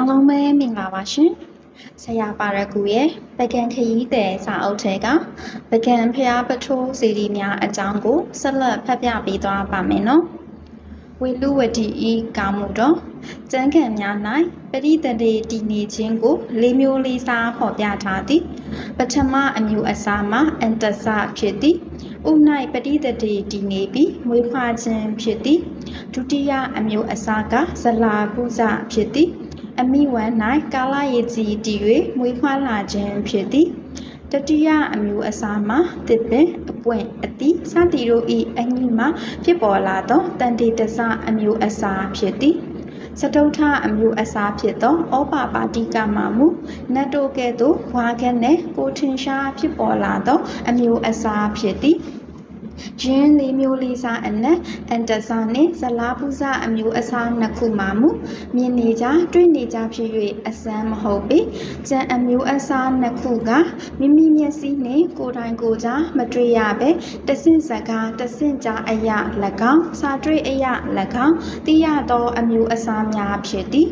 အားလုံးပဲမင်္ဂလာပါရှင်။ဆရာပါရကူရဲ့ပကံခရီးတဲ့စာအုပ်ထဲကပကံဖျားပထိုးစီရီများအကြောင်းကိုဆက်လက်ဖတ်ပြပေးသွားပါမယ်နော်။ဝေလူဝတီဤကာမှုတော်ကျမ်းဂန်များ၌ပရိသတေတည်နေခြင်းကိုလေးမျိုးလေးစားဖော်ပြထားသည်။ပထမအမျိုးအစားမှာအန်တဆဖြစ်သည်။ဥ၌ပရိသတေတည်နေပြီးမွေးဖွားခြင်းဖြစ်သည်။ဒုတိယအမျိုးအစားကဇလာပုဇဖြစ်သည်။ အမိဝမ်း၌ကာလရည်ကြီးတည်၍မွေးဖွားလာခြင်းဖြစ်သည်တတိယအမျိုးအစားမှာတစ်ပင်အပွင့်အတိစသည်တို့၏အညီမှဖြစ်ပေါ်လာသောတန်တေတစအမျိုးအစားဖြစ်သည်စတုထအမျိုးအစားဖြစ်သောဩပါပါတိကမှာမူနတ်တို့ကဲ့သို့ဘွားခဲနှင့်ကိုထင်ရှားဖြစ်ပေါ်လာသောအမျိုးအစားဖြစ်သည် ရင်းလေးမျိုးလေးစားအနက်အန်တဆာနှင့်ဇလာပူဇအမျိုးအစားနှစ်ခုမှမူမြင်နေကြတွေ့နေကြဖြစ်၍အစမ်းမဟုတ်ပေကျန်အမျိုးအစားနှစ်ခုကမိမိမျက်စိနှင့်ကိုယ်တိုင်ကိုယ်ကြားမတွေ့ရဘဲတဆင့်စကားတဆင့်ကြားအရာ၎င်းစာတွေ့အရာ၎င်းသိရသောအမျိုးအစားများဖြစ်သည်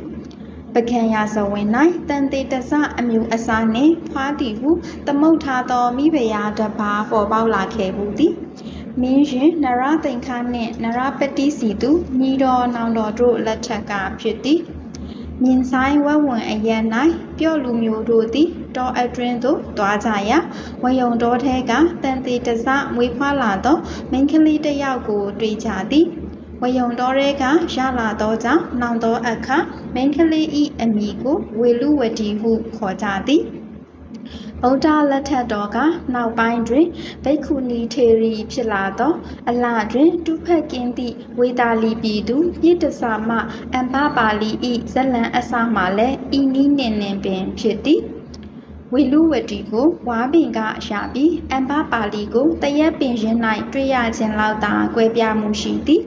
ပကံရာဇဝင်၌တန်တေတစအမျိုးအစားနှင့်ဖွားသည်ဟုသမုတ်ထားသောမိဖုရားတစ်ပါးပေါ်ပေါက်လာခဲ့ဘူးသည် မင်းရင်နရသိန်ခါနှင့်နရပတိစီသူညီတော်နောင်တော်တို့လက်ထက်ကဖြစ်သည်မြင်ဆိုင်ဝက်ဝင်အရန်၌ပြော့လူမျိုးတို့သည်တောအတွင်းသို့တွားကြရာဝယုံတော်ထဲကတန်တေတစမွေးဖွားလာသောမိန်းကလေးတစ်ယောက်ကိုတွေ့ကြသည်ဝယုံတော်ရဲကရလာသောကြောင့်နောင်သောအခါမင်းကလေးဤအမိကိုဝေလူဝတီဟုခေါ်ကြသည် ဗုဒ္ဓလက်ထက်တော်ကနောက်ပိုင်းတွင်ဘိက္ခုနီထေရီဖြစ်လာသော အလတွင်တုဖက်ကင်းသည့်ဝေတာလီပြည်သူပြည့်တဆာမအမ္ပပါလီဤဇလံအစမှလည်းဤနီးနှင့်နှင်ပင်ဖြစ်သည်ဝေလူဝတီကိုဝါပင်ကရှာပြီးအမ္ပပါလီကိုတရက်ပင်ရင်း၌တွေ့ရခြင်းလောက်သာကွဲပြားမှုရှိသည်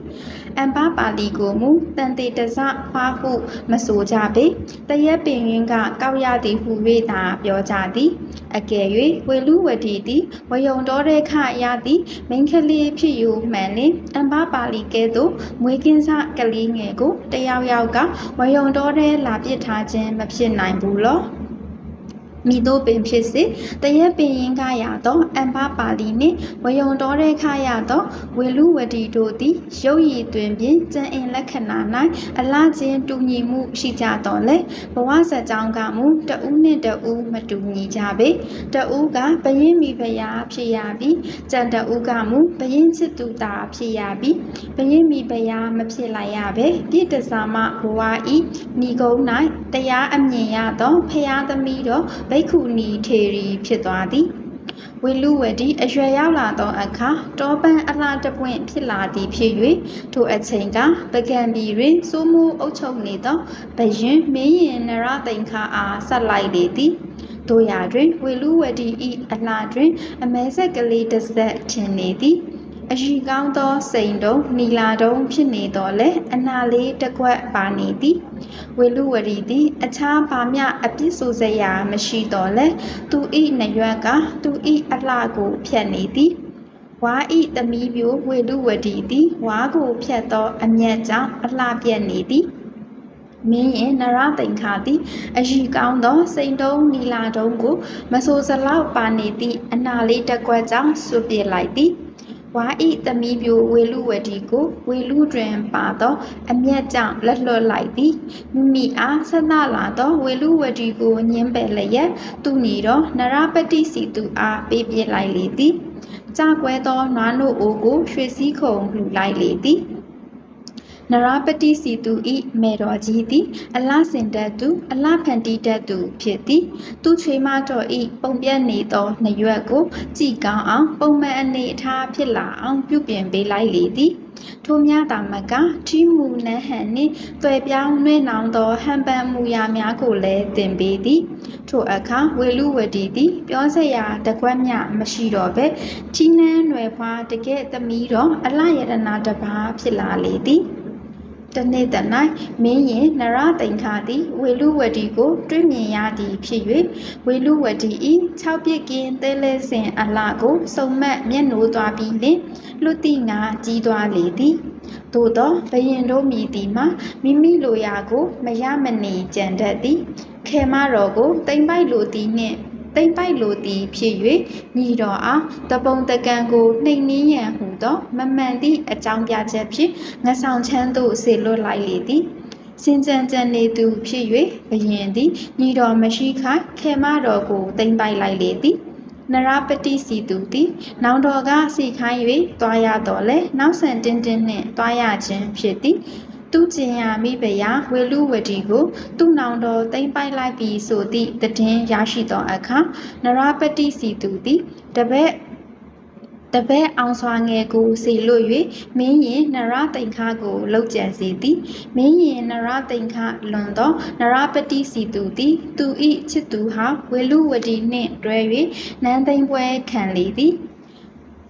အမ္ပပါလီကိုမူတန်တေတစဖွားဟုမဆိုကြပေတရက်ပင်ရင်းကကောက်ရသည်ဟု၍သာပြောကြသည်အကယ်၍ဝေလူဝတီသည်ဝယုံတော်တဲ့ခရသည်မိန်းကလေးဖြစ်ယူမှန်လင်အမ္ပပါလီကဲ့သို့မွေးကင်းစကလေးငယ်ကိုတယောက်ယောက်ကဝယုံတော်တဲ့လာပစ်ထားခြင်းမဖြစ်နိုင်ဘူးလော မိတို့ပင်ဖြစ်စေတရက်ပင်ရင်ကရသောအမ္ပပါလီနှင့်ဝယုံတော်တဲ့ခရသောဝေလူဝတီတို့သည်ရုပ်ရည်တွင်ဖြင့်ကျန်အင်လက္ခဏာ၌အလားချင်းတူညီမှုရှိကြတော်လဲဘဝဇက်ကြောင်းကမူတဦးနှင့်တဦးမတူညီကြပေတဦးကဘယင်းမိဖုရားဖြစ်ရပြီးကျန်တဦးကမူဘယင်းချစ်သူတာဖြစ်ရပြီးဘယင်းမိဖုရားမဖြစ်လိုက်ရပဲပြည့်တစာမဘဝဤဏီကုန်း၌တရားအမြင်ရသောဖရာသမီးတော်ဘိက္ခုနီထေရီဖြစ်သွားသည်ဝေလူဝတီအရွယ်ရောက်လာသောအခါတောပန်းအလားတပွင့်ဖြစ်လာသည်ဖြစ်၍ထိုအချိန်ကပကံပြည်တွင်စိုးမိုးအုပ်ချုပ်နေသောဘယင်မင်းရင်နရသိန်ခါအားဆက်လိုက်လေသည်တို့ရာတွင်ဝေလူဝတီဤအလားတွင် အမဲဆက်ကလေးတစ်ဆက်ထင်နေသည် အရှိကောင်းသောစိန်တုံနီလာတုံဖြစ်နေတော်လဲအနာလေးတစ်ခွက်ပါနေသည်ဝေလူဝရီသည်အခြားဘာမျှအပြစ်ဆိုစရာမရှိတော်လဲသူဤနရွက်ကသူဤအလှကိုဖြတ်နေသည်ဝါဤသမီးပြိုဝေလူဝတီသည်ဝါကိုဖြတ်သောအမျက်ကြောင့်အလှပြက်နေသည်မင်းရဲ့နရသိန်ခါသည်အရှိကောင်းသောစိန်တုံးနီလာတုံးကိုမဆိုစလောက်ပါနေသည့်အနာလေးတစ်ကွက်ကြောင့်ဆွပြစ်လိုက်သည် ဝါဤသမီးပြိုဝေလူဝတီကိုဝေလူတွင်ပါသော အမျက်ကြောင့်လက်လွတ်လိုက်သည်မိမိအားဆက်သလာသောဝေလူဝတီကိုညင်းပယ်လျက်သူညီတော်နရပတိစီသူအားပေးပြစ်လိုက်လေသည်ကြကွဲသောနွားနို့အိုကိုရွှေစည်းခုံလှူလိုက်လေသည် နရပတိစီသူဤမေတော်ကြီးသည်အလစင်တတ်သူအလဖန်တီတတ်သူဖြစ်သည်သူချွေမတော်ဤပုံပြတ်နေသောနှရွက်ကိုကြည်ကောင်းအောင်ပုံမှန်အနေအထားဖြစ်လာအောင်ပြုပြင်ပေးလိုက်လေသည်ထိုမြတာမကထီမူနဟန်နှင့်တွေ့ပြောင်းနှွေးနောင်သောဟန်ပန်မူရာများကိုလည်းသင်ပေးသည်ထိုအခါဝေလူဝတီသည်ပြောစရာတကွက်မြမရှိတော့ပဲထီနန်းနွယ်ဖွားတကယ်သမီးတော်အလယရနာတစ်ပါးဖြစ်လာလေသည် တနေ့တ၌မင်းရင်နရတိန်ခါသည်ဝေလူဝတီကိုတွေ့မြင်ရသည်ဖြစ်၍ဝေလူဝတီဤ6ပြစ်ကင်းသဲလဲစဉ်အလှကိုစုံမက်မျက်နှိုးသွားပြီးလင်လွတ်တိငါကြီးသွားလေသည်သို့သောဘယင်တို့မြည်သည်မှာမိမိလိုရာကို မရမနေကြံတတ်သည်ခေမတော်ကိုတိမ်ပိုက်လိုသည်နှင့် တိမ်ပိုက်လိုသည်ဖြစ်၍ညီတော်အားတပုံတကံကိုနှိမ်နည်းရန်ဟူသောမမှန်သည့်အကြောင်းပြချက်ဖြင့်ငဆောင်ချမ်းသို့ဆေလွတ်လိုက်လေသည်စင်ကြံကြံနေသူဖြစ်၍ဘယင်သည်ညီတော်မရှိခိုင်ခေမတော်ကိုတင်ပိုက်လိုက်လေသည်နရပတိစီသူသည်နောင်တော်ကစီခိုင်း၍တွားရတော်လဲနောက်ဆန်တင်းတင်းနှင့်တွားရခြင်းဖြစ်သည် သူကျင်ရမိဖရာဝေလူဝတီကိုသူ့နောင်တော်တိမ့်ပိုက်လိုက်ပြီးဆိုသည့်တည်င်းရရှိသောအခါနရပတိစီသူသည်တပည့်တပည့်အောင်စွာငယ်ကိုစီလွတ်၍မင်းရင်နရတိန်ခါကိုလှုပ်ကြံစေသည်မင်းရင်နရတိန်ခါလွန်သောနရပတိစီသူသည်သူဤချစ်သူဟာဝေလူဝတီနှင့်တွဲ၍နန်းသိမ့်ပွဲခံလေသည်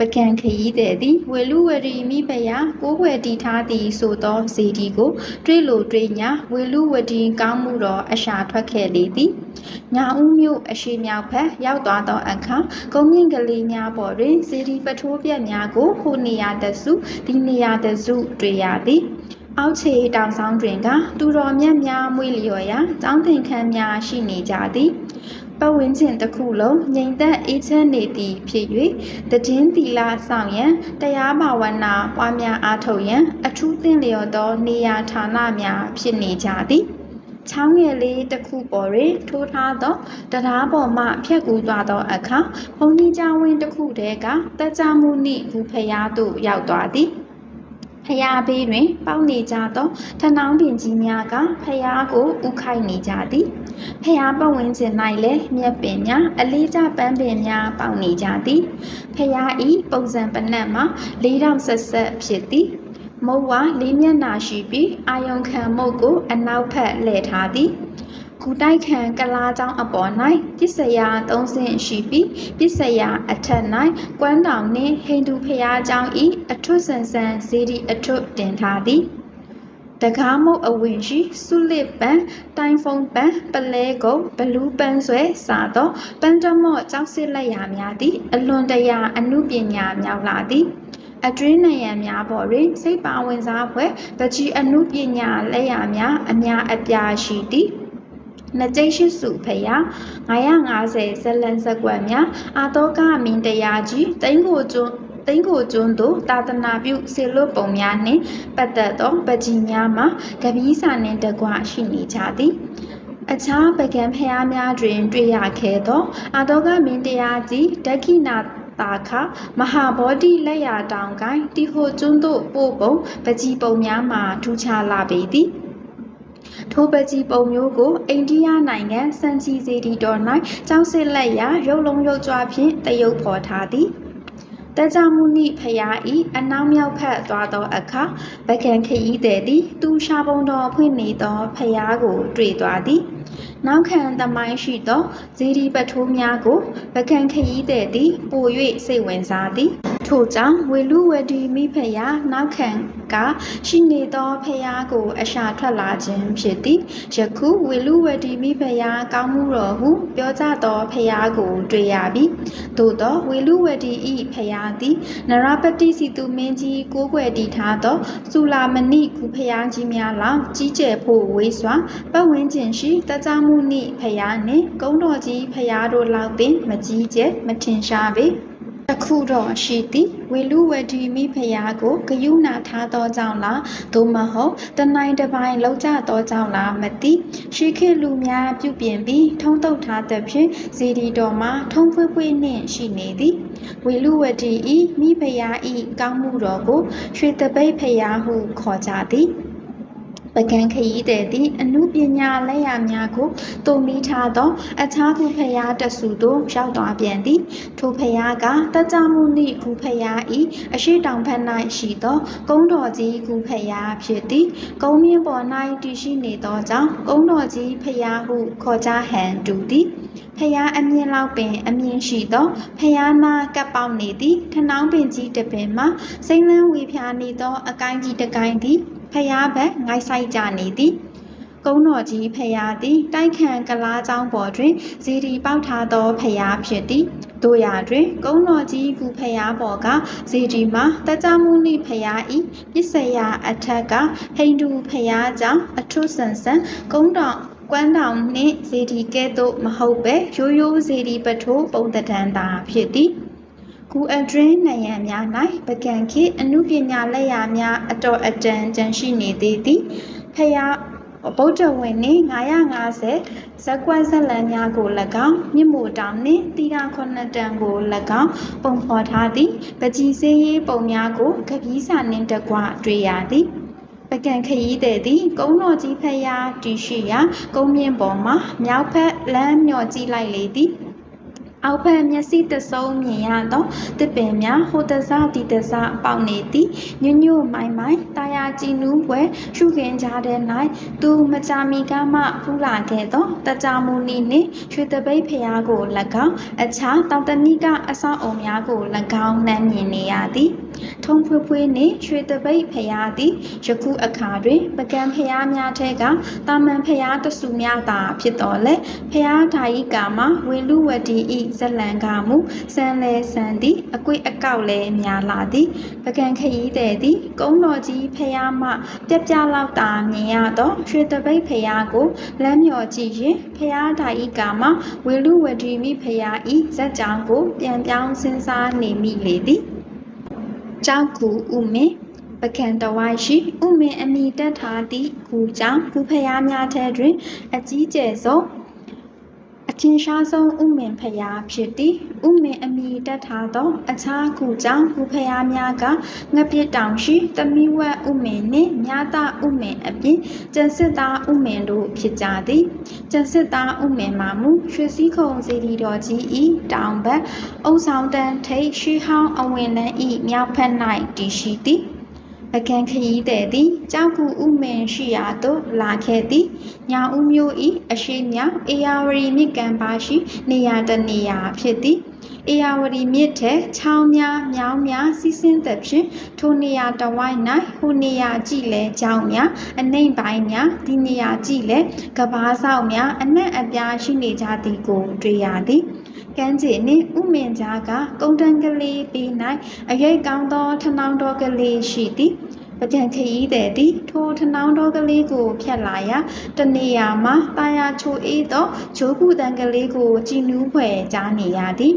ပကံခရီးတဲ့သည်ဝေလူဝရီမိဖယာကိုးွယ်တီထားသည်ဆိုသောဇေဒီကို တွေးလိုတွေးညာဝေလူဝတီကောင်းမှုတော်အရှာထွက်ခဲ့လေသည်ညာဦးမြို့အရှိမြောက်ဘက်ရောက်သွားသောအခါကုန်းမြင့်ကလေးများပေါ်တွင်ဇေဒီပထိုးပြက်များကိုဟိုနေရာတစုဒီနေရာတစုတွေ့ရသည်အောက်ခြေတောင်ဆောင်တွင်က သူတော်မြတ်များမွေးလျော်ရာတောင်းတင်ခန်းများရှိနေကြသည် ပတ်ဝန်းကျင်တစ်ခုလုံးငြိမ်သက်အေးချမ်းနေသည်ဖြစ်၍တည်င်းသီလဆောင်ရန်တရားဘာဝနာပွားများအားထုတ်ရန်အထူးသင့်လျော်သောနေရာဌာနများဖြစ်နေကြသည်ချောင်းငယ်လေးတစ်ခုပေါ်တွင်ထိုးထားသောတရားပေါ်မှဖြတ်ကူးသွားသောအခါဘုန်းကြီးကျောင်းဝင်းတစ်ခုတည်းကတက်ကြမှုနှင့်ဘူဖရားသို့ရောက်သွားသည် ဖျားဘေးတွင် ပေါက်နေကြသောထနောင်းပင်ကြီးများကဖျားကိုဥခိုက်နေကြသည်ဖျားပတ်ဝန်းကျင်၌လည်းမြက်ပင်များအလေးကျပန်းပင်များပေါက်နေကြသည်ဖျားဤပုံစံပနက်မှာလေးတောင်ဆက်ဆက်ဖြစ်သည်မုတ်ဝါလေးမျက်နာရှိပြီးအာယုံခံမုတ်ကိုအနောက်ဖက်လှည့်ထားသည် ကူတိုက်ခံကလားကျောင်းအပေါ်၌ပစ္စယသုံးဆင့်ရှိပြီးပစ္စယအထက်၌ကွမ်းတောင်နှင့်ဟိန္ဒူဖျားကျောင်း၏အထွတ်ဆန်ဆန်ဇေဒီအထွတ်တင်ထားသည်တကားမုတ်အဝင်ရှိဆုလစ်ပန်တိုင်ဖုံပန်ပလဲကုံဘလူးပန်းဆွဲစာသောပန်းတမော့ကြောက်စစ်လက်ရာများသည်အလွန်တရာအမှုပညာမြောက်လာသည်အတွင်းနံရံများပေါ်တွင်စိတ်ပါဝင်စားဖွယ်ပကြီးအမှုပညာလက်ရာများအများအပြားရှိသည် နှစ်ကျိတ်ရှိစုဖယာ950ဇလန်ဇက်ကွက်များအာတောကမင်းတရားကြီးတိန်ကိုကျွန်းတိန်ကိုကျွန်းသို့တာသနာပြုဆေလွတ်ပုံများနှင့်ပတ်သက်သောပကြီးများမှာကပီးစာနှင့်တကွရှိနေကြသည်အခြားပကံဖျားများတွင် တွေ့ရခဲ့သောအာတောကမင်းတရားကြီးဒက္ခိနာတာခမဟာဘောဓိလက်ရာတောင်ကိုင်းတိဟိုကျွန်းသို့ပို့ပုံပကြီးပုံများမှာထူးခြားလာပေသည် ထိုပကြီးပုံမျိုးကိုအိန္ဒိယနိုင်ငံစန်ချီစီတီတော်၌ကျောင်းစစ်လက်ရာရုပ်လုံးရုပ်ကြွားဖြင့်တရုပ်ဖော်ထားသည်တကြမှုနိဖယားဤအနောက်မြောက်ဖက်သွားသောအခါဗကံခရီးသည်သည် သူရှာပုံတော်ဖွင့်နေသောဖယားကို တွေ့သွားသည်နောက်ခံသမိုင်းရှိသောဇီဒီပထိုးများကိုဗကံခရီးသည်သည်ပို၍စိတ်ဝင်စားသည်ထို့ကြောင့်ဝေလူဝတီမိဖယားနောက်ခံကရှိနေသောဖယားကို အရှာထွက်လာခြင်းဖြစ်သည်ယခုဝေလူဝတီမိဖယားကောင်းမှုတော်ဟုပြောကြသောဖယားကို တွေ့ရပြီသို့သောဝေလူဝတီဤဖယားသည်နရပတိစီသူမင်းကြီးကိုးကွယ်တည်ထားသောစူလာမဏိကုဖယားကြီးများလောက်ကြီးကျယ်ဖို့ဝေးစွာပတ်ဝန်းကျင်ရှိတကြမှုနှင့်ဖယားနှင့်ကုန်းတော်ကြီးဖယားတို့လောက်ပင်မကြီးကျယ်မထင်ရှားပေတခုတော့ရှိသည်ဝေလူဝတီမိဖယားကိုဂယုဏထားသောကြောင့်လားသို့မဟုတ်တနိုင်တစ်ပိုင်းလောက်ကြသောကြောင့်လားမသိရှိခေတ်လူများပြုပြင်ပြီးထုံးတုပ်ထားသဖြင့်ဇီဒီတော်မှာထုံးဖွေးဖွေးနှင့်ရှိနေသည်ဝေလူဝတီဤမိဖယားဤကောင်းမှုတော်ကိုရွှေတပိတ်ဖယားဟုခေါ်ကြသည် ပကံခရီးတဲ့သည့်အမှုပညာလက်ရာများကိုတုံမိထားသော အခြားခုဖျားတဆူသို့ရောက်သွားပြန်သည်ထိုဖျားကတကြမှုနှင့်ခုဖျားဤအရှိတောင်ဖက်၌ရှိသော ကုန်းတော်ကြီးခုဖျားဖြစ်သည်ကုန်းမြင့်ပေါ်၌တည်ရှိနေသောကြောင့်ကုန်းတော်ကြီးဖျားဟုခေါ်ကြဟန်တူသည်ဖျားအမြင့်လောက်ပင် အမြင့်ရှိသောဖျားနာကပ်ပေါက်နေသည်ထနောင်းပင်ကြီးတစ်ပင်မှာစိမ့်လန်းဝေဖျားနေသော အကိုင်းကြီးတစ်ကိုင်းသည် ဖျားဘက်ငိုက်ဆိုင်ကြနေသည်ကုန်းတော်ကြီးဖျားသည်တိုက်ခန့်ကလားကျောင်းပေါ်တွင်ဇီဒီပေါက်ထားသောဖျားဖြစ်သည်တို့ရာတွင် ကုန်းတော်ကြီးကူဖျားပေါ်ကဇေဒီမှာတကြမှုနိဖျားဤပစ္စယအထက်ကဟိန္ဒူဖျားကြောင့်အထုဆန်ဆန်ကုန်းတော်ကွမ်းတောင်နှင့်ဇေဒီကဲ့သို့မဟုတ်ပဲရိုးရိုးဇေဒီပထိုးပုံတံတန်သာဖြစ်သည် ကူအတွင်းနယံများ၌ပကံခေအနုပညာလက်ရာများအတော်အတန်ကြန့်ရှိနေသေးသည်ဖျားဗုဒ္ဓဝင်နှင့်950ဇက်ကွက်ဇက်လန်များကို၎င်းမြင့်မိုတောင်နှင့်တီရာခုနှစ်တန်ကို၎င်းပုံဖော်ထားသည်ပကြီးစေးရေးပုံများကိုကပီးစာနှင့်တကွတွေ့ရသည်ပကံခရီးတဲ့သည်ကုန်းတော်ကြီးဖက်ရာတည်ရှိရာကုန်းမြင့်ပေါ်မှမြောက်ဖက်လမ်းမျှော်ကြည့်လိုက်လေသည် အောက်ဖက်မျက်စိတဆုံမြင်ရသောတစ်ပင်များဟိုတစဒီတစပေါက်နေသည်ညွညွမိုင်မိုင်တာယာကြည်နူးပွဲရှုခင်ကြားတဲ့၌သူမကြမီကမှဖူးလာခဲ့သောတကြမူနီနှင့်ရွှေတပိတ်ဖျားကို၎င်းအခြားတောင်တနိကအဆောက်အုံများကို၎င်းနှမ်းမြင်နေရသည်ထုံဖွေးဖွေးနှင့်ရွှေတပိတ်ဖျားသည်ယခုအခါတွင်ပကံဖျားများထဲကတာမန်ဖျားတဆူများသာဖြစ်တော်လဲဖျားဓာယိကာမှာဝေလူဝတီဤဇလံကမူစံလဲစံသည်အကွေ့အကောက်လဲများလာသည်ပကံခရီးတဲ့သည်ကုန်းတော်ကြီးဖျားမှပြက်ပြလောက်တာမြင်ရသောရွှေတပိတ်ဖျားကိုလမ်းမြော်ကြည့်ရင်ဖျားဓာယိကာမှာဝေလူဝတီမိဖျားဤဇက်ကြောင်ကိုပြန်ပြောင်းစဉ်းစားနေမိလေသည်ကြောက်ကူဥမင်းပကံတဝိုင်းရှိဥမင်းအမိတက်ထားသည့်ကူကြောင့်ကူဖျားများထဲတွင် အကြီးကျယ်ဆုံးအ ထင်ရှားဆုံးဥမင်ဖျားဖြစ်သည်ဥမင်အမိတက်ထားသော အခြားကူကြောင့်ကူဖျားများကငပြစ်တောင်ရှိသမီးဝက်ဥမင်နှင့်မြာတာဥမင်အပြင်ကျန်စစ်သားဥမင်တို့ဖြစ်ကြသည်ကျန်စစ်သားဥမင်မှာမူရွှေစည်းခုံစီဒီတော်ကြီးဤတောင်ဘက်အုံဆောင်တန်းထိတ်ရှိဟောင်းအဝင်လန်းဤမြောက်ဖက်၌တည်ရှိသည် ပကံခရီးတဲ့သည်ကြောက်ကူဥမင်ရှိရာသို့လာခဲ့သည်ညာဦးမျိုးဤအရှိမြောက်အေယာဝရီမြစ်ကမ်းပါရှိ နေရာတနေရာဖြစ်သည်အေယာဝတီမြစ်ထဲချောင်းများမြောင်းများစီးဆင်းသက်ဖြင့်ထိုနေရာတဝိုင်း၌ဟိုနေရာကြည့်လဲကြောင်းများအနှိမ့်ပိုင်းများဒီနေရာကြည့်လဲကဘာဆောက်များအနက်အပြားရှိနေကြသည်ကိုတွေ့ရသည် ကမ်းခြေနှင့်ဥမင်ကြားကကုန်းတန်းကလေးပေ၌အရိတ်ကောင်းသောထနောင်းတော်ကလေးရှိသည်ပကြံခရီးတဲ့သည်ထိုထနောင်းတော်ကလေးကိုဖြတ်လာရာတနေရာမှာတာယာချိုအေးသောဂျိုးကူတန်ကလေးကိုကြည်နူးဖွယ်ကြားနေရသည်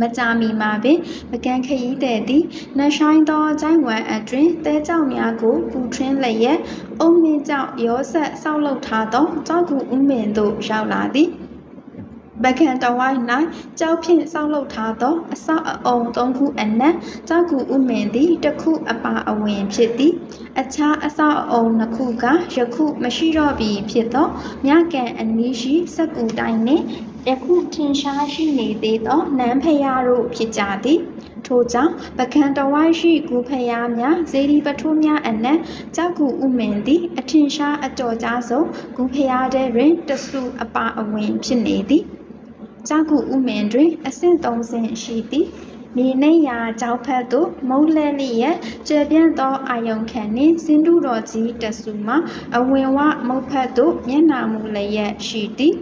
မကြာမီမှာပင်ပကံခရီးတဲ့သည်နှဆိုင်သောကျိုင်းဝမ်အတွင်တဲကြောက်များကိုပူထွင်းလျက်အုံမင်းကြောက်ရောဆက်ဆောက်လုပ်ထားသောကြောက်ကူဥမင်သို့ရောက်လာသည် ပကံတဝိုင်း၌ကြောက်ဖြင့်ဆောက်လုပ်ထားသောအဆောက်အအုံသုံးခုအနက်ကြောက်ကူဥမင်သည်တစ်ခုအပါအဝင်ဖြစ်သည် အခြားအဆောက်အအုံနှစ်ခုကယခုမရှိတော့ပြီဖြစ်သောမြကန်အနီးရှိစက်ကူတိုင်းနှင့်ယခုထင်ရှားရှိနေသေးသောနန်းဖျားတို့ဖြစ်ကြသည်ထို့ကြောင့်ပကံတဝိုင်းရှိကူဖျားများဇေဒီပထိုးများအနက်ကြောက်ကူဥမင်သည်အထင်ရှားအတော်ကြားဆုံးကူဖျားတဲ့တွင်တဆူအပါအဝင်ဖြစ်နေသည် ကြောက်ကူဥမင်တွင်အဆင့်၃ဆင့်ရှိသည်မြေနှိပ်ရာကြောက်ဖက်သို့မုံလဲလျက်ကျေပြန့်သောအာယုံခံနှင့်စင်တူတော်ကြီးတဆူမှာအဝင်ဝမုတ်ဖက်သို့မျက်နာမူလျက်ရှိသည်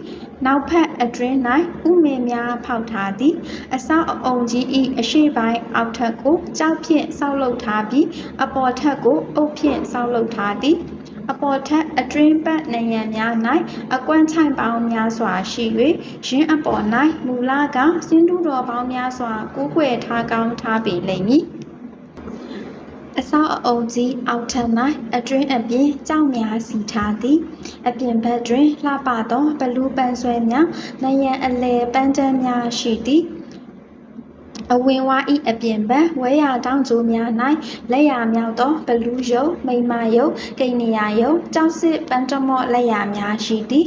နောက်ဖက်အတွင်း၌ဥမင်များဖောက်ထားသည်အဆောက်အအုံကြီး၏အရှိပိုင်းအောက်ထပ်ကိုကြောက်ဖြင့်ဆောက်လုပ်ထားပြီးအပေါ်ထပ်ကိုအုပ်ဖြင့်ဆောက်လုပ်ထားသည် အပေါ်ထက်အတွင်းပတ်နယံများ၌အကွမ်းချိုင်ပေါင်းများစွာရှိ၍ရင်းအပေါ်၌မူလကစင်းတူတော်ပေါင်းများစွာကိုးကွယ်ထားကောင်းထားပေလိမ့်မည်အဆောက်အအုံကြီးအောက်ထပ်၌အတွင်းအပြင်ကြောက်များစီထားသည်အပြင်ဘက်တွင်လှပသောဘလူးပန်းဆွဲများနယံအလဲပန်းတန်းများရှိသည် အဝင်ဝါဤအပြင်ဘက်ဝဲရတောင်းကျိုးများ၌လက်ရမြောက်သောဘလူးယုံမိမယုံကိနေရယုံကြောက်စစ်ပန်းတမော့လက်ရများရှိသည်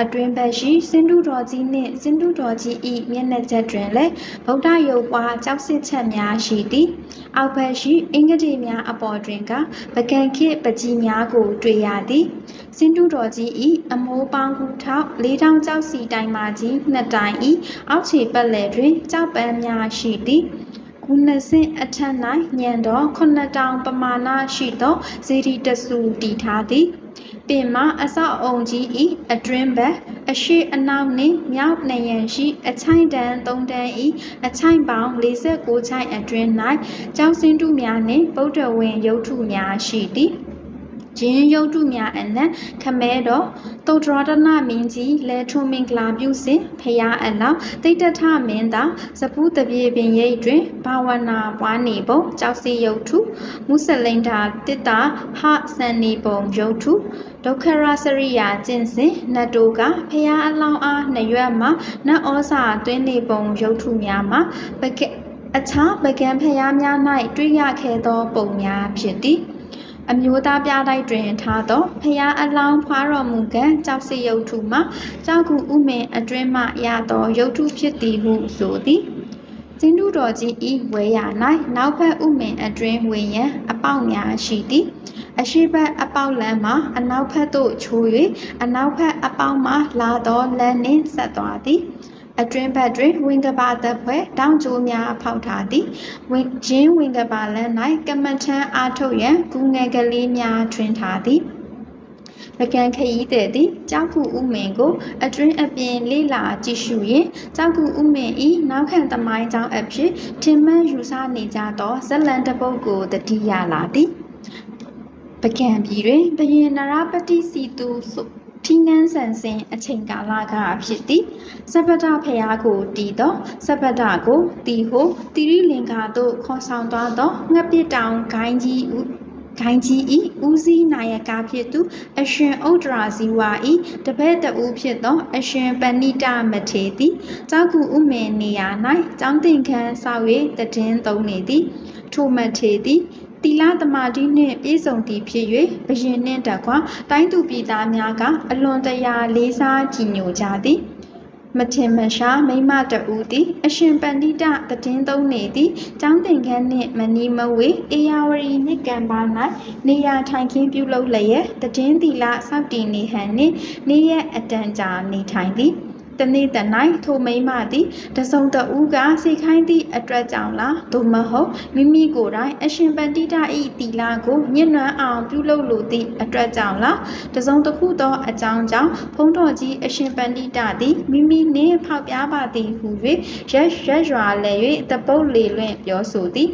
အတွင်ဘက်ရှိစင်တူတော်ကြီးနှင့်စင်တူတော်ကြီးဤမျက်နှာချက်တွင်လည်းဗုဒ္ဓရုပ်ပွားကြောက်စစ်ချက်များရှိသည်အောက်ဘက်ရှိအင်္ဂတိများအပေါ်တွင်ကပကံခေပကြီးများကိုတွေ့ရသည်စင်တူတော်ကြီးဤအမိုးပေါင်းခုထောက်လေးထောင်ကြောက်စီတိုင်မာကြီးနှစ်တိုင်ဤအောက်ခြေပတ်လည်တွင်ကြောက်ပန်းများရှိသည်ခုနှစ်ဆင့်အထက်၌ညံတော်ခုနှစ်တောင်ပမာဏရှိသောဇေဒီတဆူတည်ထားသည် ပင်မအဆောက်အုံကြီးဤအတွင်းဘက်အရှိအနောက်နှင့်မြောက်နှရန်ရှိ အချိုင်တန်3တန်းဤအချိုင်ပေါင်း46ချိုင်အတွင်း၌ကျောင်းစင်းတုများနှင့်ဗုဒ္ဓဝင်ရုပ်ထုများရှိသည် ရင်းရုပ်တုများအနက်ခမဲတော်သုဒ္ဓရတနမင်းကြီးလဲထုံမင်္ဂလာပြုစဉ်ဖရာအလောင်းတိတ်တထမင်းသာစပူးတပြေပင်ရိပ်တွင်ဘာဝနာပွားနေပုံကြောက်စီရုပ်ထုမုစလိန်တာတစ်တာဟစန်နေပုံရုပ်ထုဒုက္ခရစရိယာကျင့်စဉ်နတ်တို့ကဖရာအလောင်းအားနှရွက်မှာနတ်ဩစာတွင်းနေပုံရုပ်ထုများမှာပကက်အခြားပကံဖရာများ၌တွေ့ရခဲ့သောပုံများဖြစ်သည် အမျိုးသားပြတိုက်တွင်ထားသောဖရာအလောင်းဖွားတော်မူကံကြောက်စီရုပ်ထုမှာကြောက်ကူဥမင်အတွင်းမှရသောရုပ်ထုဖြစ်သည်ဟုဆိုသည်ကျင်းတူတော်ကြီးဤဝဲရ၌နောက်ဖက်ဥမင်အတွင်းဝင်ရန်အပေါက်များရှိသည်အရှိဘက်အပေါက်လမ်းမှာအနောက်ဖက်သို့ချိုး၍အနောက်ဖက်အပေါက်မှလာသောလမ်းနှင့်ဆက်သွားသည် အတွင်းဘက်တွင်ဝင်းကပါသက်ဖွဲ့တောင်ကျိုးများဖောက်ထားသည်ဝင်းရင်းဝင်းကပါလမ်း၌ကမထမ်းအားထုတ်ရန်ဂူငယ်ကလေးများထွင်ထားသည်ပကံခရီးတဲ့သည်ကြောက်ကူဥမင်ကိုအတွင်းအပြင်လေးလာကြည့်ရှုရင်ကြောက်ကူဥမင်ဤနောက်ခံသမိုင်းကြောင်းအဖြစ်ထင်မှန်ယူဆနေကြသောဇလန်တပုတ်ကိုတတိယလာသည်ပကံပြည်တွင်ဘယင်နရပတိစီသူဆို ထီနန်းဆန်စင်အချိန်ကာလကဖြစ်သည်စပတဖရာကိုတီသောစပတကိုတီဟုတိရိလင်္ကာသို့ခေါ်ဆောင်သွားသောငှက်ပစ်တောင်ဂိုင်းကြီးဥဂိုင်းကြီးဤဦးစီးနာယကဖြစ်သူအရှင်ဥဒရာဇီဝါဤတပည့်တဦးဖြစ်သော အရှင်ပဏိတမထေသည်ကြောက်ကူဥမေနေရာ၌ကျောင်းတင်ခန်းဆောက်၍တည်င်းသုံးနေသည်ထိုမထေသည် တီလာသမာဓိနှင့်ပြည့်စုံသည်ဖြစ်၍ဘယင်နှင့်တကွာတိုင်းသူပြည်သားများကအလွန်တရာလေးစားကြည်ညိုကြသည်မထင်မရှားမိမတဦးသည်အရှင်ပန္တိတတည်င်းသုံးနေသည်ကျောင်းသင်ခန်းနှင့်မနီမဝေအေယာဝရီမြစ်ကံပါ၌နေရာထိုင်ခင်းပြုလုပ်လျက်တည်င်းသီလစောင့်တည်နေဟန်နှင့်နေရအတန်ကြာနေထိုင်သည် တနေ့တနိုင်ထိုမိမသည်တစုံတဦးကစိတ်ခိုင်းသည့်အတွက်ကြောင့်လားသို့မဟုတ်မိမိကိုယ်တိုင်အရှင်ပန္တိတဤတီလာကိုညှဉ်းနှွမ်းအောင်ပြုလုပ်လိုသည့်အတွက်ကြောင့်လားတစုံတစ်ခုသောအကြောင်းကြောင့်ဖုံးတော်ကြီးအရှင်ပန္တိတသည်မိမိနှင့်ဖောက်ပြားပါသည်ဟု၍ရက်ရက်ရွာလဲ၍တပုတ်လေလွင့်ပြောဆိုသည်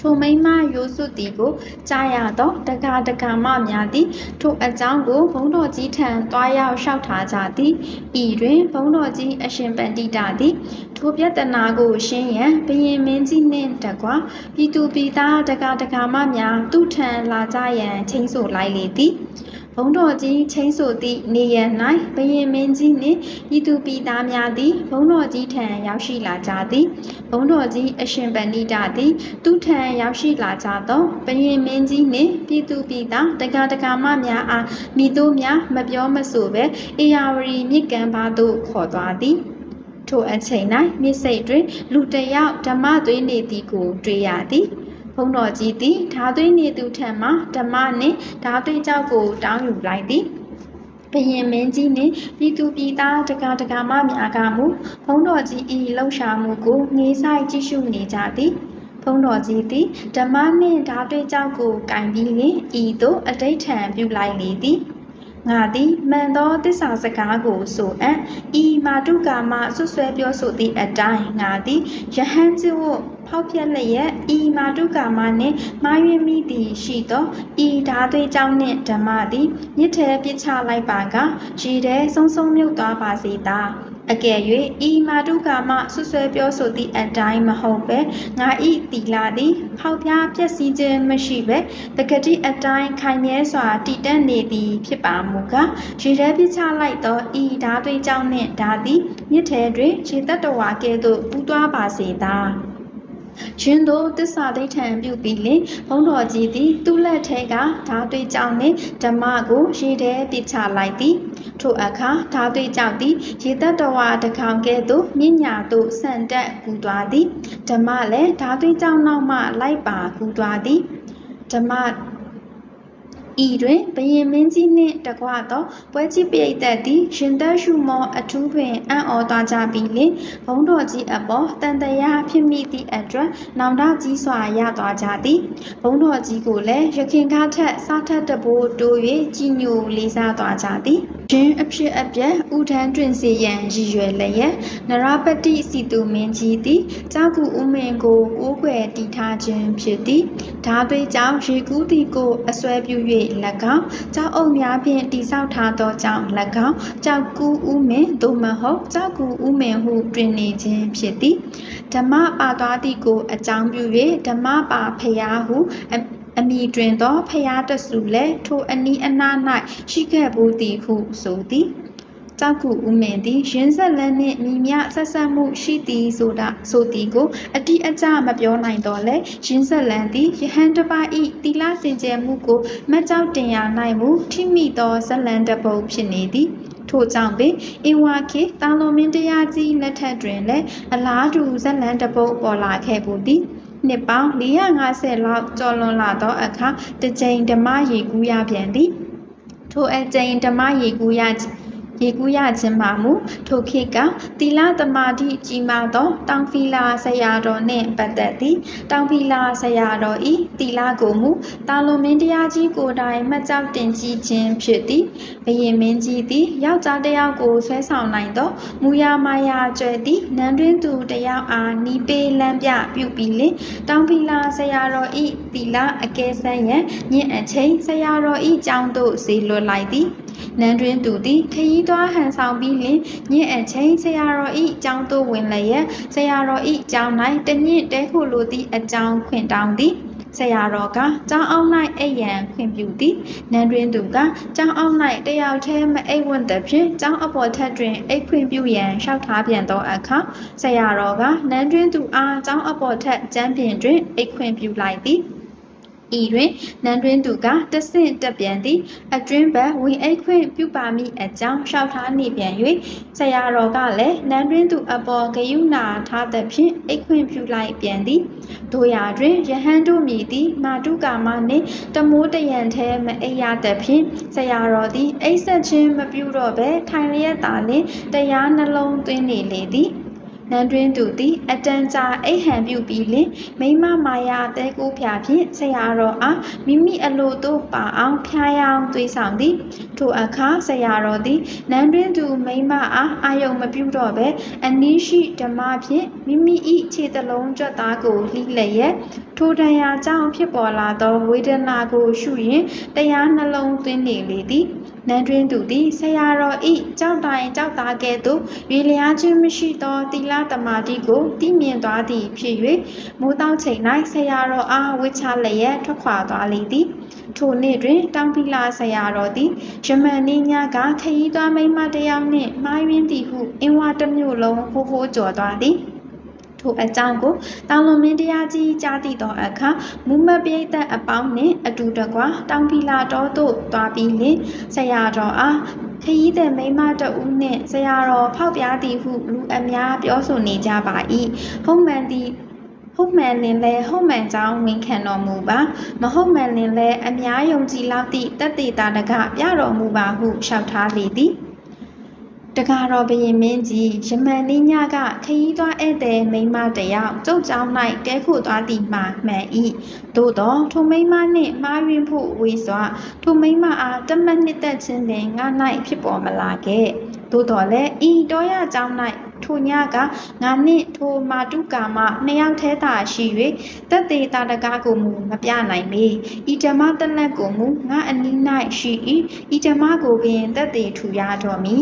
ထိုမိမရိုးစွသည်ကိုကြားရသောတက္ကတက္ကမများသည်ထိုအကြောင်းကိုဘုန်းတော်ကြီးထံတွားရောက်လျှောက်ထားကြသည်ဤတွင်ဘုန်းတော်ကြီးအရှင်ပန္တိတာသည်ထိုပြဿနာကိုရှင်းရန်ဘယင်မင်းကြီးနှင့်တကွာပြည်သူပြည်သားတက္ကတက္ကမများသူထံလာကြရန်ချိန်ဆိုလိုက်လေသည် ဘုံတော်ကြီးချင်းဆိုသည့်နေရ၌ဘယင်မင်းကြီးနှင့်ဤသူပြည်သားများသည်ဘုံတော်ကြီးထံရောက်ရှိလာကြသည်ဘုံတော်ကြီးအရှင်ပဏိတသည်သူထံရောက်ရှိလာကြသောဘယင်မင်းကြီးနှင့်ပြည်သူပြည်သားတက္ကတက္ကမများအားမိတို့များမပြောမဆိုပဲအေယာဝရီမြစ်ကမ်းပါသို့ခေါ်သွားသည်ထိုအချိန်၌မြစ်စိတ်တွင်လူတယောက်ဓမ္မသွေးနေသည်ကိုတွေ့ရသည် ဘုန်းတော်ကြီးသည်ဓာသွေးနေသူထံမှဓမ္မနှင့်ဓာသွေးကြောက်ကိုတောင်းယူလိုက်သည်ဘယင်မင်းကြီးနှင့်ပြည်သူပြည်သားတကာတကာမများကမူဘုန်းတော်ကြီးဤလှုပ်ရှားမှုကိုငေးဆိုင်ကြည့်ရှုနေကြသည်ဘုန်းတော်ကြီးသည်ဓမ္မနှင့်ဓာသွေးကြောက်ကိုကင်ပြီးလင်ဤသို့အတိတ်ထံပြုလိုက်လေသည်ငါသည်မှန်သောတစ္ဆာစကားကိုဆိုအပ်ဤမာတုကာမဆွဆွဲပြောဆိုသည့်အတိုင်းငါသည်ယဟန်ကျို့ ဖောက်ပြက်လျက်ဤမာတုကာမနှင့်မာယွေမိသည်ရှိသောဤဓာသွေးကြောင့်နှင့်ဓမ္မသည်မြစ်ထဲပြစ်ချလိုက်ပါကရေထဲဆုံးဆုံးမြုပ်သွားပါစေသာအကယ်၍ဤမာတုကာမဆွဆွဲပြောဆိုသည့်အတိုင်းမဟုတ်ပဲငါဤတီလာသည်ဖောက်ပြားပျက်စီးခြင်းမရှိပဲတကတိအတိုင်းခိုင်မြဲစွာတည်တံ့နေသည်ဖြစ်ပါမူကားရေထဲပြချလိုက်သောဤဓာသွေးကြောင့်နှင့်ဓာသည်မြစ်ထဲတွင်ရေတတ္တဝါကဲ့သို့ပူးသွားပါစေသာ ရှင်တို့တစ္ဆာဒိဋ္ဌံပြုပြီးလင်ဘုန်းတော်ကြီးသည်သူ့လက်ထဲကဓာသွေးကြောင့်နှင့်ဓမ္မကိုရေထဲပစ်ချလိုက်သည်ထိုအခါဓာသွေးကြောင့်သည်ရေတတဝါတကောင်ကဲ့သို့မြင့်ညာသို့ဆန်တက်ကူသွားသည်ဓမ္မလည်းဓာသွေးကြောင့်နောက်မှလိုက်ပါကူသွားသည်ဓမ္မ ဤတွင်ဘယင်မင်းကြီးနှင့်တကွသောပွဲကြီးပိဋကတ်သည်ရှင်သက်ရှုမောအထူးပင်အံ့ဩသွားကြပြီးလင်ဘုံတော်ကြီးအပေါ်တန်တရာဖြစ်မိသည့်အတွက်နောင်တကြီးစွာရသွားကြသည်ဘုံတော်ကြီးကိုလည်းရခင်ကားထက်စားထက်တဘိုးတိုး၍ကြီးညိုလေးစားသွားကြသည် ရှင်အဖြစ်အပျက်ဥထမ်းတွင်စေရန်ရည်ရွယ်လျက်နရပတိစီတုမင်းကြီးသည်ကြောက်ကူဥမင်ကိုကိုးကွယ်တည်ထားခြင်းဖြစ်သည်ဓာသွေးကြောင့်ရေကူးသည်ကိုအစွဲပြု၍၎င်းကြောက်အုပ်များဖြင့်တိဆောက်ထားသောကြောင့်၎င်းကြောက်ကူဥမင်သို့မဟုတ်ကြောက်ကူဥမင်ဟုတွင်နေခြင်းဖြစ်သည်ဓမ္မပါသွားသည်ကိုအကြောင်းပြု၍ဓမ္မပါဖရာဟု အအမိတွင်သောဖျားတဆူလည်းထိုအနီးအနား၌ရှိခဲ့ဘူးသည်ဟုဆိုသည်ကြောက်ကူဦးမင်းသည်ရင်းဆက်လက်နှင့်မိမြဆက်ဆက်မှုရှိသည်ဆိုတာဆိုသည်ကိုအတိအကျမပြောနိုင်တော့လဲရင်းဆက်လန်သည်ယဟန်တပါဤတီလာစင်ကြယ်မှုကိုမတ်ကြောက်တင်ရနိုင်မှုထိမိသောဇလန်တပုတ်ဖြစ်နေသည်ထို့ကြောင့်ပင်အင်ဝါခေတာလွန်မင်းတရားကြီးလက်ထက်တွင်လည်းအလားတူဇလန်တပုတ်ပေါ်လာခဲ့ပူသည် နှစ်ပေါင်း450လောက်ကျော်လွန်လာသောအခါတစ်ကြိမ်ဓမ္မရေကူးရပြန်သည်ထိုအကြိမ်ဓမ္မရေကူးရ ရေကူးရခြင်းမှာမူထိုခေတ်ကတီလာသမာဓိကြီးမားသောတောင်ဖီလာဆရာတော်နှင့်ပတ်သက်သည်တောင်ဖီလာဆရာတော်ဤတီလာကိုမူတာလွန်မင်းတရားကြီးကိုယ်တိုင်မှတ်ကြောက်တင်ကြီးခြင်းဖြစ်သည်ဘယင်မင်းကြီးသည်ယောက်ျားတစ်ယောက်ကိုဆွဲဆောင်နိုင်သောမူယာမာယာကျွဲသည်နန်းတွင်သူတစ်ယောက်အားနီးပေးလမ်းပြပြုပြီးလင်တောင်ဖီလာဆရာတော်ဤတီလာအကဲဆန်းရန်ညင်အချိန်ဆရာတော်ဤကျောင်းသို့စေလွတ်လိုက်သည် နန်းတွင်သူသည်ခရီးသွားဟန်ဆောင်ပြီးလင်ညင်အချိန်ဆရာတော်ဤကျောင်းသို့ဝင်လျက်ဆရာတော်ဤကျောင်း၌တညင့်တဲခုလိုသည့်အကြောင်းခွင့်တောင်းသည်ဆရာတော်ကကျောင်းအောင်၌အိပ်ရန်ခွင့်ပြုသည်နန်းတွင်သူကကျောင်းအောင်၌တယောက်တည်းမအိပ်ဝတ်သဖြင့်ကျောင်းအပေါ်ထက်တွင်အိပ်ခွင့်ပြုရန်လျှောက်ထားပြန်သောအခါဆရာတော်ကနန်းတွင်သူအားကျောင်းအပေါ်ထက်ကျမ်းပြင်တွင်အိပ်ခွင့်ပြုလိုက်သည် ဤတွင်နန်းတွင်သူကတဆင့်တက်ပြန်သည်အတွင်းဘက်ဝင်အိတ်ခွင့်ပြုပါမိအကြောင်းလျှောက်ထားနေပြန်၍ဆရာတော်ကလည်းနန်းတွင်သူအပေါ်ဂယုဏထားသဖြင့်အိတ်ခွင့်ပြုလိုက်ပြန်သည်တို့ရာတွင်ယဟန်တို့မြည်သည်မာတုကာမနှင့်တမိုးတယံထဲမအိပ်ရသဖြင့်ဆရာတော်သည်အိတ်ဆက်ခြင်းမပြုတော့ဘဲထိုင်လျက်သာလျှင်တရားနှလုံးသွင်းနေလေသည် နန်းတွင်သူသည်အတန်ကြာအိတ်ဟန်ပြုပြီးလင်မိမမာယာတဲကိုဖျာဖြင့်ဆရာတော်အားမိမိအလိုတို့ပါအောင်ဖျားယောင်းသွေးဆောင်သည်ထိုအခါဆရာတော်သည်နန်းတွင်သူမိမအားအာယုံမပြုတော့ဘဲအနည်းရှိဓမ္မဖြင့်မိမိ၏ခြေတလုံးကြွက်သားကိုလှိလျက်ထိုတန်ရာကြောင့်ဖြစ်ပေါ်လာသောဝေဒနာကိုရှုရင်တရားနှလုံးသွင်းနေလေသည် နန်းတွင်သူသည်ဆရာတော်ဤကြောက်တိုင်ကြောက်သားကဲ့သို့ရေလျားခြင်းမရှိသောတိလသမာတိကိုသိမြင်သွားသည်ဖြစ်၍မိုးတောက်ချိန်၌ဆရာတော်အားဝိချလျက်ထွက်ခွာသွားလေသည်ထိုနေ့တွင်တောင်ပိလာဆရာတော်သည်ယမန်နေ့ညကခရီးသွားမိန်းမတစ်ယောက်နှင့်မှားယွင်းသည်ဟုအင်းဝါတစ်မျိုးလုံးဟိုးဟိုးကြော်သွားသည် ထိုအကြောင်းကိုတောင်လွန်မင်းတရားကြီးကြားသိသောအခါမူမတ်ပိဋသက်အပေါင်းနှင့်အတူတကွတောင်ဖီလာတော်သို့သွားပြီးလင်ဆရာတော်အားခရီးသည်မိန်းမတဦးနှင့်ဆရာတော်ဖောက်ပြားသည်ဟုလူအများပြောဆိုနေကြပါ၏ဟုတ်မှန်သည်ဟုတ်မှန်လင်လဲဟုတ်မှန်ကြောင်းဝန်ခံတော်မူပါမဟုတ်မှန်လင်လဲအများယုံကြည်လောက်သည့်တသက်တာတကပြတော်မူပါဟုလျှောက်ထားလေသည် တကားတော်ဘရင်မင်းကြီးယမန်နေ့ညကခရီးသွားဧည့်သည်မိန်းမတယောက်ကျုပ်ကျောင်း၌တဲခုသွားသည်မှာမှန်၏သို့သောထိုမိန်းမနှင့်မှားယွင်းဖို့ဝေစွာထိုမိန်းမအားတမတ်နှစ်သက်ခြင်းပင်ငါ၌ဖြစ်ပေါ်မလာခဲ့သို့တော်လည်းဤတော်ရကျောင်း၌ထိုညကငါနှင့်ထိုမာတုကာမနှစ်ယောက်ထဲသာရှိ၍တက်သေးတာတကားကိုမူမပြနိုင်ပေဤဓမ္မတလက်ကိုမူငါအနီး၌ရှိ၏ဤဓမ္မကိုပင်တက်သေးထူရတော်မူ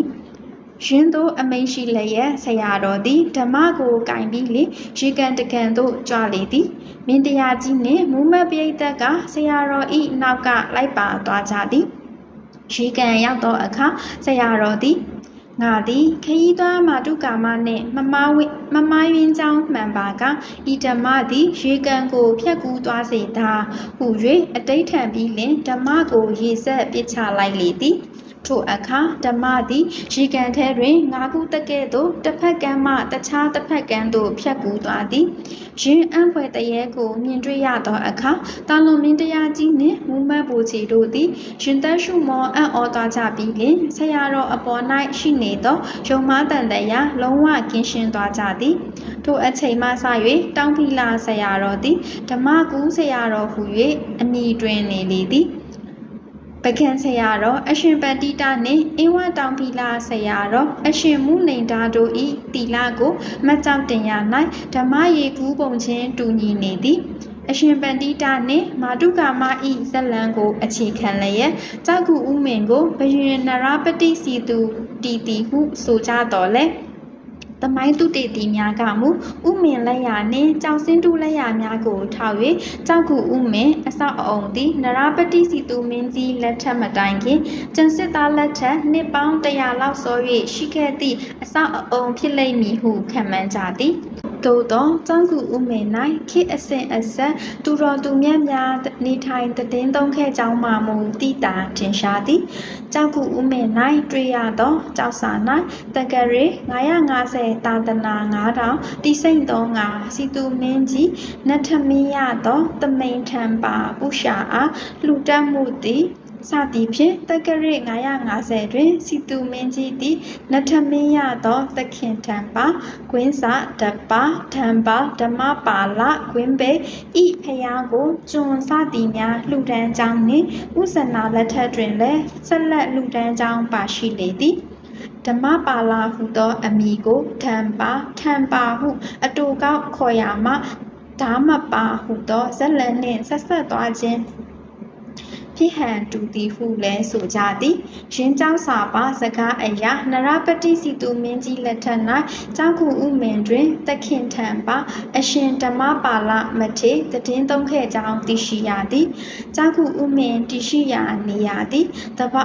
ရင်းသို့အမိန်ရှိလျက်ဆရာတော်သည်ဓမ္မကိုကင်ပြီးလေရေကန်တကန်သို့ကြွလေသည်မင်းတရားကြီးနှင့်မူမတ်ပိဋကတ်ကဆရာတော်ဤနောက်ကလိုက်ပါသွားကြသည်ရေကန်ရောက်သောအခါဆရာတော်သည်ငါသည်ခရီးသွားမာတုကာမနှင့်မမဝိမမယင်းကြောင်းမှန်ပါကဤဓမ္မသည်ရေကန်ကိုဖြတ်ကူးသွားစေသာဟု၍အတိတ်ထံပြီးလင်ဓမ္မကိုရေဆက်ပစ်ချလိုက်လေသည် ထိုအခါဓမ္မသည်ရေကန်ထဲတွင်ငါးခုတကဲ့သို့တစ်ဖက်ကမ်းမှတခြားတစ်ဖက်ကမ်းသို့ဖြတ်ကူးသွားသည်ရင်အံ့ဖွယ်တရေကိုမြင်တွေ့ရသောအခါတာလွန်မင်းတရားကြီးနှင့်မူမတ်ဘူချီတို့သည်ရင်သက်ရှုမောအံ့ဩသွားကြပြီးလင်ဆရာတော်အပေါ်၌ရှိနေသောယုံမားတန်တရားလုံးဝကင်းရှင်းသွားကြသည်ထိုအချိန်မှစ၍တောင်းဖီလာဆရာတော်သည်ဓမ္မကူးဆရာတော်ဟူ၍အမိတွင်နေလေသည်ဘ ပကံဆရာတော်အရှင်ပတိတနှင့်အင်းဝတောင်ဖီလာဆရာတော်အရှင်မူနေဒါတို့ဤတီလာကိုမတ်ကြောက်တင်ရ၌ဓမ္မရေကူးပုံချင်းတူညီနေသည်အရှင်ပန္တိတနှင့်မာတုကာမဤဇလံကိုအခြေခံလျက်ကြောက်ကူဥမင်ကိုဘယင်နရပတိစီသူတီတီဟုဆိုကြတော်လဲတ မိုင်းတုတေတီများကမူဥမင်လက်ရာနှင့်ကြောက်စင်းတုလက်ရာများကိုထောက်၍ကြောက်ကူဥမင်အဆောက်အအုံသည်နရပတိစီသူမင်းကြီးလက်ထက်မတိုင်ခင်ကျန်စစ်သားလက်ထက်နှစ်ပေါင်း100လောက်စော၍ရှိခဲ့သည့်အဆောက်အအုံဖြစ်လိမ့်မည်ဟုခံမှန်းကြသည် သို့သောကျောင်းကူဥမေ၌ခေတ်အစဉ်အဆက်သူတော်သူမြတ်များနေထိုင်တည်င်းသုံးခဲ့ကြောင်းမှမူတိတာထင်ရှားသည်ကျောင်းကူဥမေ၌တွေ့ရသောကျောက်စာ၌တက္ကရေ950တာသနာ9000တိစိမ့်သောငါစီသူမင်းကြီးနထမင်းရသောတမိန်ထံပါပုရှာအားလှူတတ်မှုသည် စသည်ဖြင့်တက္ကရေ950တွင်စီသူမင်းကြီးသည်နထမင်းရသောသခင်ထံပါကွင်းစာတပါဓမ္ပါဓမ္မပါလကွင်းပေဤဖျားကိုကျွန်စသည်များလှူဒန်းကြောင်းနှင့်ဥစနာလက်ထက်တွင်လည်းဆက်လက်လှူဒန်းကြောင်းပါရှိလေသည်ဓမ္မပါလာဟုသောအမည်ကိုထံပါထံပါဟုအတူကောက်ခေါ်ရမှဓမ္မပါဟုသောဇက်လန်နှင့်ဆက်ဆက်သွားခြင်း ဖြစ်ဟန်တူသည်ဟုလည်းဆိုကြသည်ရင်းကြောင်းစာပါစကားအရာနရပတိစီသူမင်းကြီးလက်ထက်၌ကြောက်ခုဥမင်တွင်သခင်ထံပါအရှင်ဓမ္မပါလမထေတည်င်းသုံးခဲ့ကြောင်းသိရှိရသည်ကြောက်ခုဥမင်တရှိရာနေရသည်တပ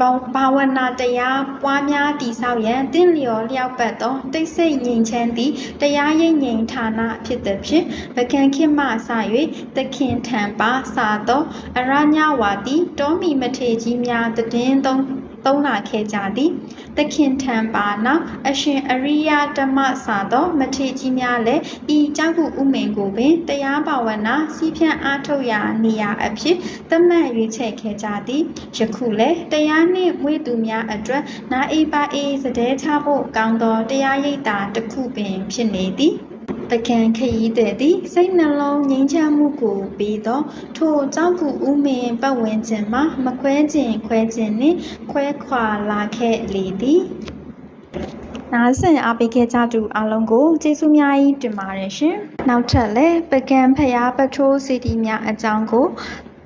ဘောင်ဘာဝနာတရားပွားများတည်ဆောက်ရန်တင့်လျော်လျောက်ပတ်သောတိတ်ဆိတ်ငြိမ်ချမ်းသည့်တရားရိပ်ငြိမ်ဌာနဖြစ်သည်ဖြင့်ဗကံခေတ်မှစ၍သခင်ထံပါစာသော အရညဝါတိတောမီမထေကြီးများတည်င်းသုံး သုံးလာခဲ့ကြသည်သခင်ထံပါနောက်အရှင်အရိယဓမ္မစာသောမထေကြီးများလည်းဤကြောက်ခုဥမင်ကိုပင်တရားဘာဝနာစီးဖြန့်အားထုတ်ရာနေရာအဖြစ်သတ်မှတ်ရွေးချယ်ခဲ့ကြသည်ယခုလည်းတရားနှင့်မွေးသူများအတွက်နာအေးပါအေးစတဲ့ချဖို့ကောင်းသောတရားရိပ်တာတစ်ခုပင်ဖြစ်နေသည် ပကံခရီးတဲ့သည်စိတ်နှလုံးငြိမ်းချမ်းမှုကိုပြီးသောထိုကြောင့်ကူဥမင်ပတ်ဝန်းကျင်မှာမခွဲခြင်းခွဲခြင်းနှင့်ခွဲခွာလာခဲ့လေသည်နားဆင်အားပေးခဲ့ကြသူအားလုံးကိုကျေးဇူးများကြီးတင်ပါတယ်ရှင်။နောက်ထပ်လည်းပကံဖျားပထိုးစီတီများအကြောင်းကို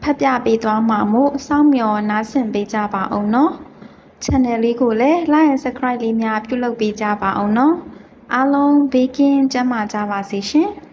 ဖတ်ပြပေးသွားမှာမို့စောင့်မျှော်နားဆင်ပေးကြပါအောင်နော်။ channel လေးကိုလည်း like and subscribe လေးများပြုလုပ်ပေးကြပါအောင်နော်။ အားလုံးဘေးကင်းကျန်းမာကြပါစေရှင်။